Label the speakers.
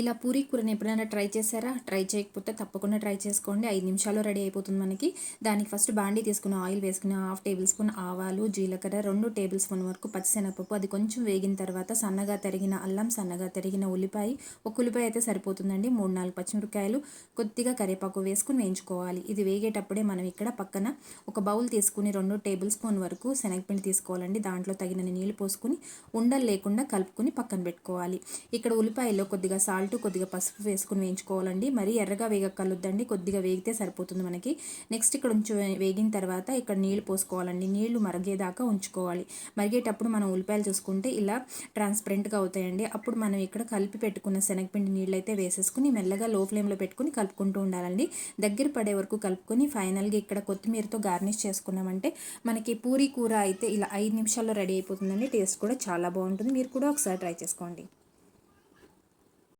Speaker 1: ఇలా పూరీ కూరని ఎప్పుడైనా ట్రై చేశారా? ట్రై చేయకపోతే తప్పకుండా ట్రై చేసుకోండి. ఐదు నిమిషాల్లో రెడీ అయిపోతుంది మనకి. దానికి ఫస్ట్ బాండీ తీసుకుని ఆయిల్ వేసుకుని హాఫ్ టేబుల్ స్పూన్ ఆవాలు జీలకర్ర రెండు టేబుల్ స్పూన్ వరకు పచ్చిశనగపప్పు అది కొంచెం వేగిన తర్వాత సన్నగా తరిగిన అల్లం సన్నగా తరిగిన ఉల్లిపాయ. ఒక ఉల్లిపాయ అయితే సరిపోతుందండి. మూడు నాలుగు పచ్చిమిరపకాయలు కొద్దిగా కరివేపాకు వేసుకుని వేయించుకోవాలి. ఇది వేగేటప్పుడే మనం ఇక్కడ పక్కన ఒక బౌల్ తీసుకుని రెండు టేబుల్ స్పూన్ వరకు శనగపిండి తీసుకోవాలండి. దాంట్లో తగినన్ని నీళ్ళు పోసుకుని ఉండలు లేకుండా కలుపుకొని పక్కన పెట్టుకోవాలి. ఇక్కడ ఉల్లిపాయలో కొద్దిగా సాల్ట్ కొద్దిగా పసుపు వేసుకుని వేయించుకోవాలండి. మరి ఎర్రగా వేగకలుద్దండి కొద్దిగా వేగితే సరిపోతుంది మనకి. నెక్స్ట్ ఇక్కడ ఉంచు వేగిన తర్వాత ఇక్కడ నీళ్ళు పోసుకోవాలండి. నీళ్ళు మరిగేదాకా ఉంచుకోవాలి. మరిగేటప్పుడు మనం ఉల్లిపాయలు చూసుకుంటే ఇలా ట్రాన్స్పరెంట్గా అవుతాయండి. అప్పుడు మనం ఇక్కడ కలిపి పెట్టుకున్న శనగపిండి నీళ్ళు అయితే వేసేసుకుని మెల్లగా లో ఫ్లేమ్లో పెట్టుకుని కలుపుకుంటూ ఉండాలండి. దగ్గర పడే వరకు కలుపుకొని ఫైనల్గా ఇక్కడ కొత్తిమీరతో గార్నిష్ చేసుకున్నామంటే మనకి పూరీ కూర అయితే ఇలా ఐదు నిమిషాల్లో రెడీ అయిపోతుందండి. టేస్ట్ కూడా చాలా బాగుంటుంది. మీరు కూడా ఒకసారి ట్రై చేసుకోండి.